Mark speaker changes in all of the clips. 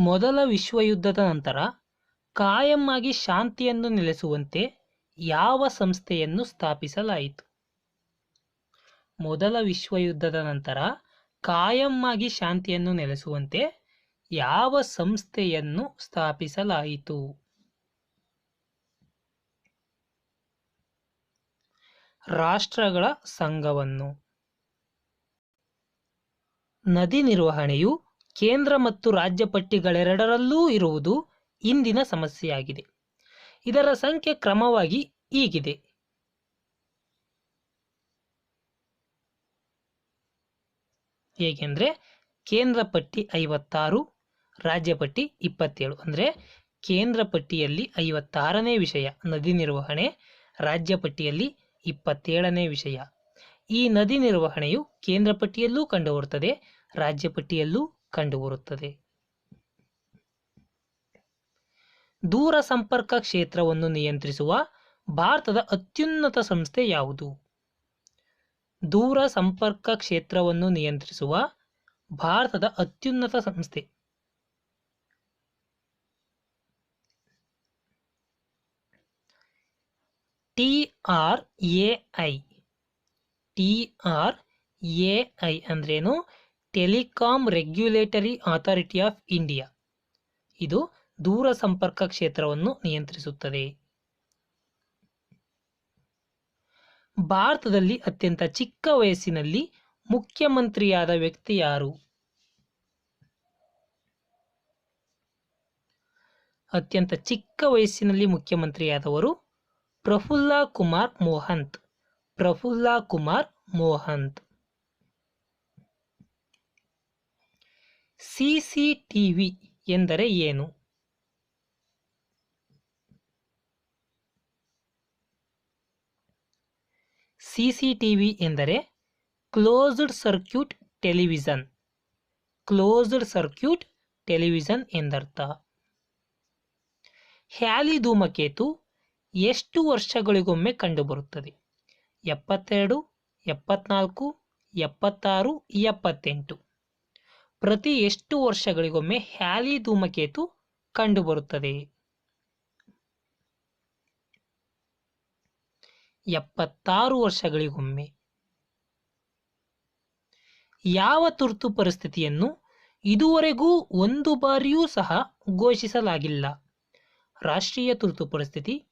Speaker 1: ಮೊದಲ ವಿಶ್ವಯುದ್ಧದ ನಂತರ ಕಾಯಂ ಆಗಿ ಶಾಂತಿಯನ್ನು ನೆಲೆಸುವಂತೆ ಯಾವ ಸಂಸ್ಥೆಯನ್ನು ಸ್ಥಾಪಿಸಲಾಯಿತು? ಮೊದಲ ವಿಶ್ವಯುದ್ಧದ ನಂತರ ಕಾಯಂ ಶಾಂತಿಯನ್ನು ನೆಲೆಸುವಂತೆ ಯಾವ ಸಂಸ್ಥೆಯನ್ನು ಸ್ಥಾಪಿಸಲಾಯಿತು? ರಾಷ್ಟ್ರಗಳ ಸಂಘವನ್ನು. ನದಿ ನಿರ್ವಹಣೆಯು ಕೇಂದ್ರ ಮತ್ತು ರಾಜ್ಯ ಪಟ್ಟಿಗಳೆರಡರಲ್ಲೂ ಇರುವುದು ಇಂದಿನ ಸಮಸ್ಯೆಯಾಗಿದೆ. ಇದರ ಸಂಖ್ಯೆ ಕ್ರಮವಾಗಿ ಹೀಗಿದೆ ಹೇಗೆಂದರೆ ಕೇಂದ್ರ ಪಟ್ಟಿ ಐವತ್ತಾರು, ರಾಜ್ಯ ಪಟ್ಟಿ ಇಪ್ಪತ್ತೇಳು. ಅಂದರೆ ಕೇಂದ್ರ ಪಟ್ಟಿಯಲ್ಲಿ ಐವತ್ತಾರನೇ ವಿಷಯ ನದಿ ನಿರ್ವಹಣೆ, ರಾಜ್ಯ ಪಟ್ಟಿಯಲ್ಲಿ ಇಪ್ಪತ್ತೇಳನೇ ವಿಷಯ. ಈ ನದಿ ನಿರ್ವಹಣೆಯು ಕೇಂದ್ರ ಪಟ್ಟಿಯಲ್ಲೂ ಕಂಡುಬರುತ್ತದೆ, ರಾಜ್ಯ ಪಟ್ಟಿಯಲ್ಲೂ ಕಂಡುಬರುತ್ತದೆ. ದೂರ ಸಂಪರ್ಕ ಕ್ಷೇತ್ರವನ್ನು ನಿಯಂತ್ರಿಸುವ ಭಾರತದ ಅತ್ಯುನ್ನತ ಸಂಸ್ಥೆ ಯಾವುದು? ದೂರ ಸಂಪರ್ಕ ಕ್ಷೇತ್ರವನ್ನು ನಿಯಂತ್ರಿಸುವ ಭಾರತದ ಅತ್ಯುನ್ನತ ಸಂಸ್ಥೆ. T R A I. T R A I ಅಂದ್ರೇನು? Telecom regulatory authority of India. ಇದು ದೂರ ಸಂಪರ್ಕ ಕ್ಷೇತ್ರವನ್ನು ನಿಯಂತ್ರಿಸುತ್ತದೆ. ಭಾರತದಲ್ಲಿ ಅತ್ಯಂತ ಚಿಕ್ಕ ವಯಸ್ಸಿನಲ್ಲಿ ಮುಖ್ಯಮಂತ್ರಿಯಾದ ವ್ಯಕ್ತಿ ಯಾರು? ಅತ್ಯಂತ ಚಿಕ್ಕ ವಯಸ್ಸಿನಲ್ಲಿ ಮುಖ್ಯಮಂತ್ರಿಯಾದವರು ಪ್ರಫುಲ್ಲ ಕುಮಾರ್ ಮೋಹಂತ್. ಪ್ರಫುಲ್ಲ ಕುಮಾರ್ ಮೋಹಂತ್. ಸಿಸಿಟಿವಿ ಎಂದರೆ ಏನು? ಸಿಸಿಟಿವಿ ಎಂದರೆ closed circuit television. Closed circuit television ಎಂದರ್ಥ. ಹ್ಯಾಲಿ ಧೂಮಕೇತು ಎಷ್ಟು ವರ್ಷಗಳಿಗೊಮ್ಮೆ ಕಂಡುಬರುತ್ತದೆ? ಎಪ್ಪತ್ತೆರಡು, ಎಪ್ಪತ್ನಾಲ್ಕು, ಎಪ್ಪತ್ತಾರು, ಎಪ್ಪತ್ತೆಂಟು. ಪ್ರತಿ ಎಷ್ಟು ವರ್ಷಗಳಿಗೊಮ್ಮೆ ಹ್ಯಾಲಿ ಧೂಮಕೇತು ಕಂಡುಬರುತ್ತದೆ? ಎಪ್ಪತ್ತಾರು ವರ್ಷಗಳಿಗೊಮ್ಮೆ. ಯಾವ ತುರ್ತು ಪರಿಸ್ಥಿತಿಯನ್ನು ಇದುವರೆಗೂ ಒಂದು ಬಾರಿಯೂ ಸಹ ಘೋಷಿಸಲಾಗಿಲ್ಲ. ರಾಷ್ಟ್ರೀಯ ತುರ್ತು ಪರಿಸ್ಥಿತಿ,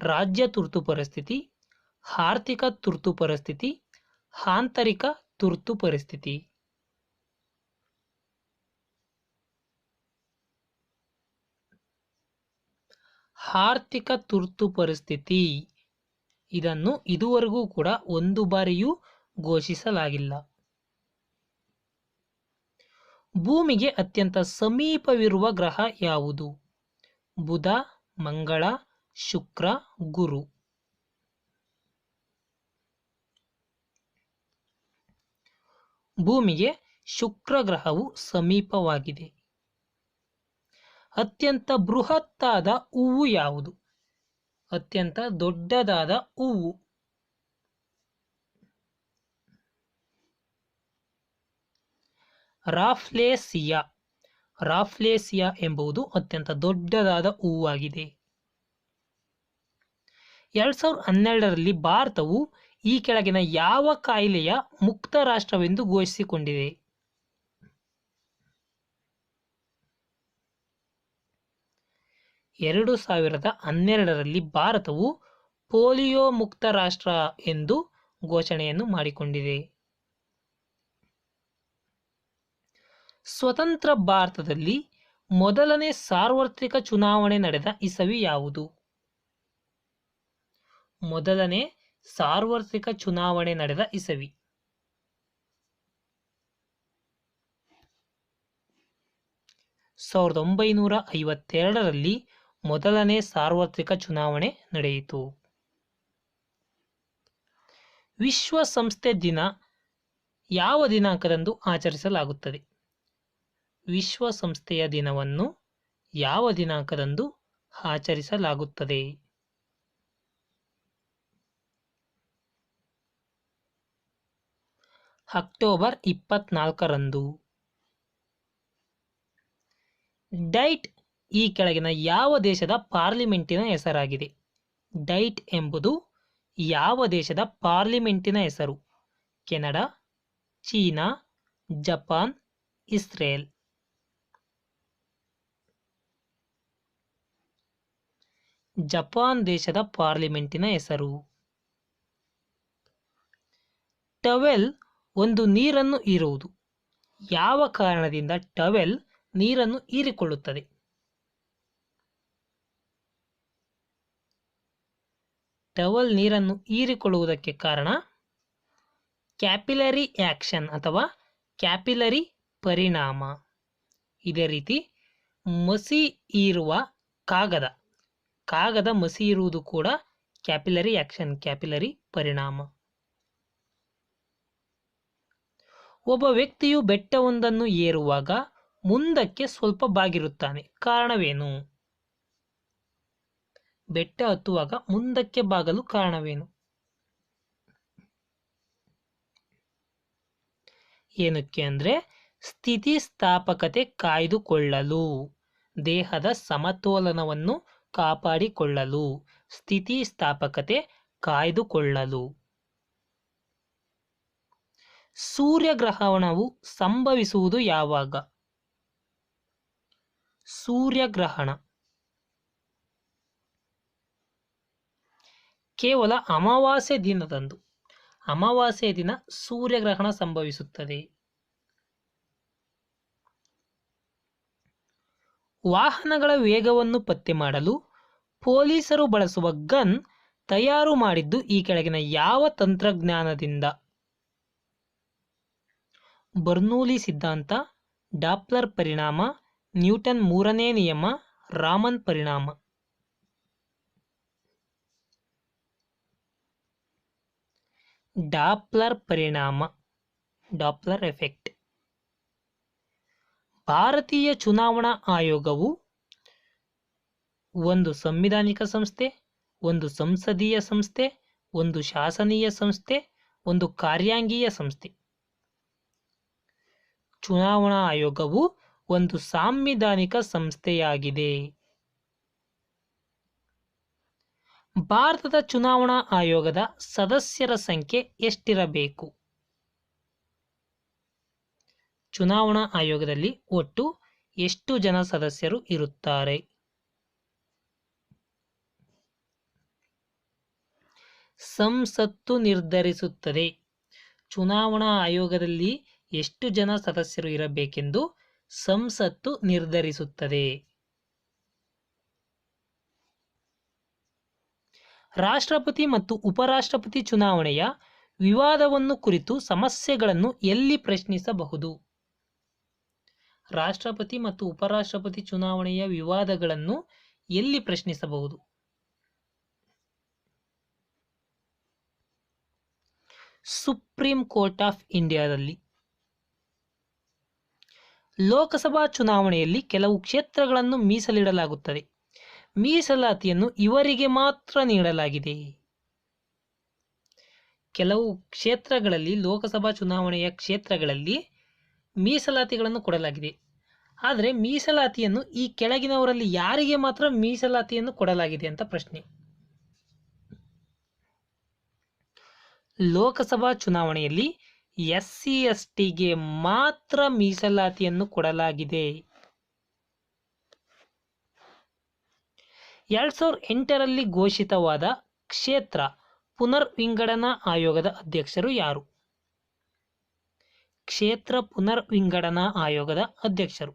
Speaker 1: ರಾಜ್ಯ ತುರ್ತು ಪರಿಸ್ಥಿತಿ, ಆರ್ಥಿಕ ತುರ್ತು ಪರಿಸ್ಥಿತಿ, ಆಂತರಿಕ ತುರ್ತು ಪರಿಸ್ಥಿತಿ. ಆರ್ಥಿಕ ತುರ್ತು ಪರಿಸ್ಥಿತಿ. ಇದನ್ನು ಇದುವರೆಗೂ ಕೂಡ ಒಂದು ಬಾರಿಯೂ ಘೋಷಿಸಲಾಗಿಲ್ಲ. ಭೂಮಿಗೆ ಅತ್ಯಂತ ಸಮೀಪವಿರುವ ಗ್ರಹ ಯಾವುದು? ಬುಧ, ಮಂಗಳ, ಶುಕ್ರ, ಗುರು. ಭೂಮಿಗೆ ಶುಕ್ರ ಗ್ರಹವು ಸಮೀಪವಾಗಿದೆ. ಅತ್ಯಂತ ಬೃಹತ್ತಾದ ಹೂವು ಯಾವುದು? ಅತ್ಯಂತ ದೊಡ್ಡದಾದ ಹೂವು. ರಾಫ್ಲೇಸಿಯಾ. ರಾಫ್ಲೇಸಿಯಾ ಎಂಬುದು ಅತ್ಯಂತ ದೊಡ್ಡದಾದ ಹೂವಾಗಿದೆ ಎರಡ್ ಸಾವಿರದ ಹನ್ನೆರಡರಲ್ಲಿ ಭಾರತವು ಈ ಕೆಳಗಿನ ಯಾವ ಕಾಯಿಲೆಯ ಮುಕ್ತ ರಾಷ್ಟ್ರವೆಂದು ಘೋಷಿಸಿಕೊಂಡಿದೆ? ಎರಡು ಸಾವಿರದ ಹನ್ನೆರಡರಲ್ಲಿ ಭಾರತವು ಪೋಲಿಯೋ ಮುಕ್ತ ರಾಷ್ಟ್ರ ಎಂದು ಘೋಷಣೆಯನ್ನು ಮಾಡಿಕೊಂಡಿದೆ. ಸ್ವತಂತ್ರ ಭಾರತದಲ್ಲಿ ಮೊದಲನೇ ಸಾರ್ವತ್ರಿಕ ಚುನಾವಣೆ ನಡೆದ ಇಸವಿ ಯಾವುದು? ಮೊದಲನೇ ಸಾರ್ವತ್ರಿಕ ಚುನಾವಣೆ ನಡೆದ ಇಸವಿ. ಸಾವಿರದ ಒಂಬೈನೂರ ಐವತ್ತೆರಡರಲ್ಲಿ ಮೊದಲನೇ ಸಾರ್ವತ್ರಿಕ ಚುನಾವಣೆ ನಡೆಯಿತು. ವಿಶ್ವಸಂಸ್ಥೆ ದಿನ ಯಾವ ದಿನಾಂಕದಂದು ಆಚರಿಸಲಾಗುತ್ತದೆ? ವಿಶ್ವಸಂಸ್ಥೆಯ ದಿನವನ್ನು ಯಾವ ದಿನಾಂಕದಂದು ಆಚರಿಸಲಾಗುತ್ತದೆ? ಅಕ್ಟೋಬರ್ ಇಪ್ಪತ್ನಾಲ್ಕರಂದು. ಡೈಟ್ ಈ ಕೆಳಗಿನ ಯಾವ ದೇಶದ ಪಾರ್ಲಿಮೆಂಟಿನ ಹೆಸರಾಗಿದೆ? ಡೈಟ್ ಎಂಬುದು ಯಾವ ದೇಶದ ಪಾರ್ಲಿಮೆಂಟಿನ ಹೆಸರು? Canada, China, Japan, Israel. Japan ದೇಶದ ಪಾರ್ಲಿಮೆಂಟಿನ ಹೆಸರು. ಟವೆಲ್ ಒಂದು ನೀರನ್ನು ಹೀರುವುದು. ಯಾವ ಕಾರಣದಿಂದ ಟವೆಲ್ ನೀರನ್ನು ಹೀರಿಕೊಳ್ಳುತ್ತದೆ? ಟವಲ್ ನೀರನ್ನು ಹೀರಿಕೊಳ್ಳುವುದಕ್ಕೆ ಕಾರಣ ಕ್ಯಾಪಿಲರಿ ಆಕ್ಷನ್ ಅಥವಾ ಕ್ಯಾಪಿಲರಿ ಪರಿಣಾಮ. ಇದೇ ರೀತಿ ಮಸಿ ಇರುವ ಕಾಗದ. ಕಾಗದ ಮಸಿ ಇರುವುದು ಕೂಡ ಕ್ಯಾಪಿಲರಿ ಆಕ್ಷನ್, ಕ್ಯಾಪಿಲರಿ ಪರಿಣಾಮ. ಒಬ್ಬ ವ್ಯಕ್ತಿಯು ಬೆಟ್ಟವೊಂದನ್ನು ಏರುವಾಗ ಮುಂದಕ್ಕೆ ಸ್ವಲ್ಪ ಬಾಗಿರುತ್ತಾನೆ. ಕಾರಣವೇನು? ಬೆಟ್ಟ ಹತ್ತುವಾಗ ಮುಂದಕ್ಕೆ ಬಾಗಲು ಕಾರಣವೇನು? ಏನಕ್ಕೆ ಅಂದರೆ ಸ್ಥಿತಿಸ್ಥಾಪಕತೆ ಕಾಯ್ದುಕೊಳ್ಳಲು, ದೇಹದ ಸಮತೋಲನವನ್ನು ಕಾಪಾಡಿಕೊಳ್ಳಲು ಸ್ಥಿತಿಸ್ಥಾಪಕತೆ ಕಾಯ್ದುಕೊಳ್ಳಲು. ಸೂರ್ಯಗ್ರಹಣವು ಸಂಭವಿಸುವುದು ಯಾವಾಗ? ಸೂರ್ಯಗ್ರಹಣ. ಕೇವಲ ಅಮಾವಾಸ್ಯೆ ದಿನದಂದು. ಅಮಾವಾಸ್ಯೆ ದಿನ ಸೂರ್ಯಗ್ರಹಣ ಸಂಭವಿಸುತ್ತದೆ. ವಾಹನಗಳ ವೇಗವನ್ನು ಪತ್ತೆ ಮಾಡಲು ಪೊಲೀಸರು ಬಳಸುವ ಗನ್ ತಯಾರು ಮಾಡಿದ್ದು ಈ ಕೆಳಗಿನ ಯಾವ ತಂತ್ರಜ್ಞಾನದಿಂದ? ಬರ್ನೂಲಿ ಸಿದ್ಧಾಂತ, ಡಾಪ್ಲರ್ ಪರಿಣಾಮ, ನ್ಯೂಟನ್ ಮೂರನೇ ನಿಯಮ, ರಾಮನ್ ಪರಿಣಾಮ. ಡಾಪ್ಲರ್ ಪರಿಣಾಮ ಡಾಪ್ಲರ್ ಎಫೆಕ್ಟ್ ಭಾರತೀಯ ಚುನಾವಣಾ ಆಯೋಗವು ಒಂದು ಸಂವಿಧಾನಿಕ ಸಂಸ್ಥೆ, ಒಂದು ಸಂಸದೀಯ ಸಂಸ್ಥೆ, ಒಂದು ಶಾಸನೀಯ ಸಂಸ್ಥೆ, ಒಂದು ಕಾರ್ಯಾಂಗೀಯ ಸಂಸ್ಥೆ. ಚುನಾವಣಾ ಆಯೋಗವು ಒಂದು ಸಾಂವಿಧಾನಿಕ ಸಂಸ್ಥೆಯಾಗಿದೆ. ಭಾರತದ ಚುನಾವಣಾ ಆಯೋಗದ ಸದಸ್ಯರ ಸಂಖ್ಯೆ ಎಷ್ಟಿರಬೇಕು? ಚುನಾವಣಾ ಆಯೋಗದಲ್ಲಿ ಒಟ್ಟು ಎಷ್ಟು ಜನ ಸದಸ್ಯರು ಇರುತ್ತಾರೆ? ಸಂಸತ್ತು ನಿರ್ಧರಿಸುತ್ತದೆ. ಚುನಾವಣಾ ಆಯೋಗದಲ್ಲಿ ಎಷ್ಟು ಜನ ಸದಸ್ಯರು ಇರಬೇಕೆಂದು ಸಂಸತ್ತು ನಿರ್ಧರಿಸುತ್ತದೆ. ರಾಷ್ಟ್ರಪತಿ ಮತ್ತು ಉಪರಾಷ್ಟ್ರಪತಿ ಚುನಾವಣೆಯ ವಿವಾದವನ್ನು ಕುರಿತು ಸಮಸ್ಯೆಗಳನ್ನು ಎಲ್ಲಿ ಪ್ರಶ್ನಿಸಬಹುದು? ರಾಷ್ಟ್ರಪತಿ ಮತ್ತು ಉಪರಾಷ್ಟ್ರಪತಿ ಚುನಾವಣೆಯ ವಿವಾದಗಳನ್ನು ಎಲ್ಲಿ ಪ್ರಶ್ನಿಸಬಹುದು? ಸುಪ್ರೀಂ ಕೋರ್ಟ್ ಆಫ್ ಇಂಡಿಯಾದಲ್ಲಿ. ಲೋಕಸಭಾ ಚುನಾವಣೆಯಲ್ಲಿ ಕೆಲವು ಕ್ಷೇತ್ರಗಳನ್ನು ಮೀಸಲಿಡಲಾಗುತ್ತದೆ. ಮೀಸಲಾತಿಯನ್ನು ಇವರಿಗೆ ಮಾತ್ರ ನೀಡಲಾಗಿದೆ. ಕೆಲವು ಕ್ಷೇತ್ರಗಳಲ್ಲಿ ಲೋಕಸಭಾ ಚುನಾವಣೆಯ ಕ್ಷೇತ್ರಗಳಲ್ಲಿ ಮೀಸಲಾತಿಗಳನ್ನು ಕೊಡಲಾಗಿದೆ. ಆದರೆ ಮೀಸಲಾತಿಯನ್ನು ಈ ಕೆಳಗಿನವರಲ್ಲಿ ಯಾರಿಗೆ ಮಾತ್ರ ಮೀಸಲಾತಿಯನ್ನು ಕೊಡಲಾಗಿದೆ ಅಂತ ಪ್ರಶ್ನೆ. ಲೋಕಸಭಾ ಚುನಾವಣೆಯಲ್ಲಿ ಎಸ್ ಸಿ ಎಸ್ ಟಿಗೆ ಮಾತ್ರ ಮೀಸಲಾತಿಯನ್ನು ಕೊಡಲಾಗಿದೆ. ಎರಡ್ ಸಾವಿರದ ಎಂಟರಲ್ಲಿ ಘೋಷಿತವಾದ ಕ್ಷೇತ್ರ ಪುನರ್ ವಿಂಗಡನಾ ಆಯೋಗದ ಅಧ್ಯಕ್ಷರು ಯಾರು? ಕ್ಷೇತ್ರ ಪುನರ್ ವಿಂಗಡನಾ ಆಯೋಗದ ಅಧ್ಯಕ್ಷರು.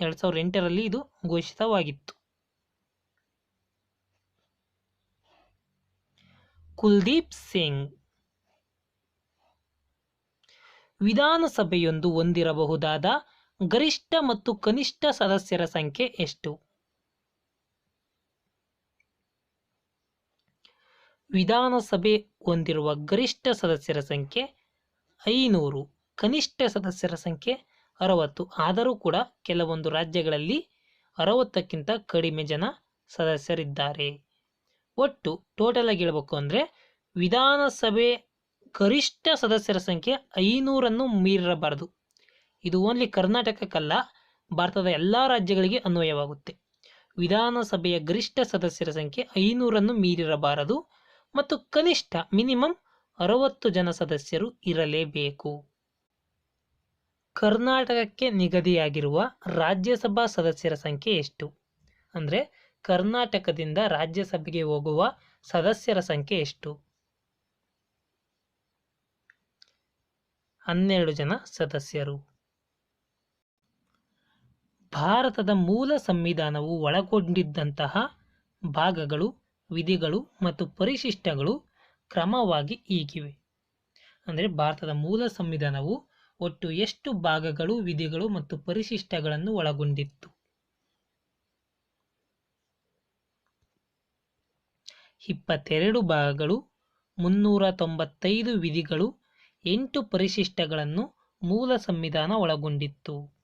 Speaker 1: ಎರಡ್ ಸಾವಿರದ ಎಂಟರಲ್ಲಿ ಇದು ಘೋಷಿತವಾಗಿತ್ತು. ಕುಲ್ದೀಪ್ ಸಿಂಗ್ ವಿಧಾನಸಭೆಯೊಂದು ಹೊಂದಿರಬಹುದಾದ ಗರಿಷ್ಠ ಮತ್ತು ಕನಿಷ್ಠ ಸದಸ್ಯರ ಸಂಖ್ಯೆ ಎಷ್ಟು? ವಿಧಾನಸಭೆ ಹೊಂದಿರುವ ಗರಿಷ್ಠ ಸದಸ್ಯರ ಸಂಖ್ಯೆ ಐನೂರು, ಕನಿಷ್ಠ ಸದಸ್ಯರ ಸಂಖ್ಯೆ ಅರವತ್ತು. ಆದರೂ ಕೂಡ ಕೆಲವೊಂದು ರಾಜ್ಯಗಳಲ್ಲಿ ಅರವತ್ತಕ್ಕಿಂತ ಕಡಿಮೆ ಜನ ಸದಸ್ಯರಿದ್ದಾರೆ. ಒಟ್ಟು ಟೋಟಲ್ ಆಗಿ ಹೇಳಬೇಕು ಅಂದರೆ ವಿಧಾನಸಭೆ ಗರಿಷ್ಠ ಸದಸ್ಯರ ಸಂಖ್ಯೆ ಐನೂರನ್ನು ಮೀರಿರಬಾರದು ಇದು ಓನ್ಲಿ ಕರ್ನಾಟಕಕ್ಕಲ್ಲ, ಭಾರತದ ಎಲ್ಲ ರಾಜ್ಯಗಳಿಗೆ ಅನ್ವಯವಾಗುತ್ತೆ. ವಿಧಾನಸಭೆಯ ಗರಿಷ್ಠ ಸದಸ್ಯರ ಸಂಖ್ಯೆ ಐನೂರನ್ನು ಮೀರಿರಬಾರದು ಮತ್ತು ಕನಿಷ್ಠ ಮಿನಿಮಮ್ ಅರವತ್ತು ಜನ ಸದಸ್ಯರು ಇರಲೇಬೇಕು. ಕರ್ನಾಟಕಕ್ಕೆ ನಿಗದಿಯಾಗಿರುವ ರಾಜ್ಯಸಭಾ ಸದಸ್ಯರ ಸಂಖ್ಯೆ ಎಷ್ಟು? ಅಂದರೆ ಕರ್ನಾಟಕದಿಂದ ರಾಜ್ಯಸಭೆಗೆ ಹೋಗುವ ಸದಸ್ಯರ ಸಂಖ್ಯೆ ಎಷ್ಟು? ಹನ್ನೆರಡು ಜನ ಸದಸ್ಯರು. ಭಾರತದ ಮೂಲ ಸಂವಿಧಾನವು ಒಳಗೊಂಡಿದ್ದಂತಹ ಭಾಗಗಳು ವಿಧಿಗಳು ಮತ್ತು ಪರಿಶಿಷ್ಟಗಳು ಕ್ರಮವಾಗಿ ಈಗಿವೆ. ಅಂದರೆ ಭಾರತದ ಮೂಲ ಸಂವಿಧಾನವು ಒಟ್ಟು ಎಷ್ಟು ಭಾಗಗಳು, ವಿಧಿಗಳು ಮತ್ತು ಪರಿಶಿಷ್ಟಗಳನ್ನು ಒಳಗೊಂಡಿತ್ತು? ಇಪ್ಪತ್ತೆರಡು ಭಾಗಗಳು, ಮುನ್ನೂರ ತೊಂಬತ್ತೈದು ವಿಧಿಗಳು, ಎಂಟು ಪರಿಶಿಷ್ಟಗಳನ್ನು ಮೂಲ ಸಂವಿಧಾನ ಒಳಗೊಂಡಿತ್ತು.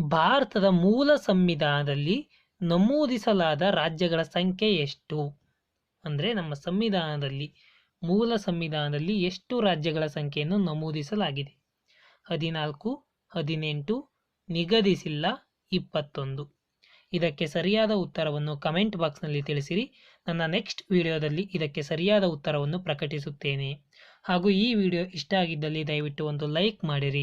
Speaker 1: ಭಾರತದ ಮೂಲ ಸಂವಿಧಾನದಲ್ಲಿ ನಮೂದಿಸಲಾದ ರಾಜ್ಯಗಳ ಸಂಖ್ಯೆ ಎಷ್ಟು? ಅಂದರೆ ನಮ್ಮ ಸಂವಿಧಾನದಲ್ಲಿ, ಮೂಲ ಸಂವಿಧಾನದಲ್ಲಿ ಎಷ್ಟು ರಾಜ್ಯಗಳ ಸಂಖ್ಯೆಯನ್ನು ನಮೂದಿಸಲಾಗಿದೆ? ಹದಿನಾಲ್ಕು, ಹದಿನೆಂಟು, ನಿಗದಿಸಿಲ್ಲ, ಇಪ್ಪತ್ತೊಂದು. ಇದಕ್ಕೆ ಸರಿಯಾದ ಉತ್ತರವನ್ನು ಕಮೆಂಟ್ ಬಾಕ್ಸ್ನಲ್ಲಿ ತಿಳಿಸಿರಿ. ನನ್ನ ನೆಕ್ಸ್ಟ್ ವಿಡಿಯೋದಲ್ಲಿ ಇದಕ್ಕೆ ಸರಿಯಾದ ಉತ್ತರವನ್ನು ಪ್ರಕಟಿಸುತ್ತೇನೆ. ಹಾಗೂ ಈ ವಿಡಿಯೋ ಇಷ್ಟ ಆಗಿದ್ದಲ್ಲಿ ದಯವಿಟ್ಟು ಒಂದು ಲೈಕ್ ಮಾಡಿರಿ.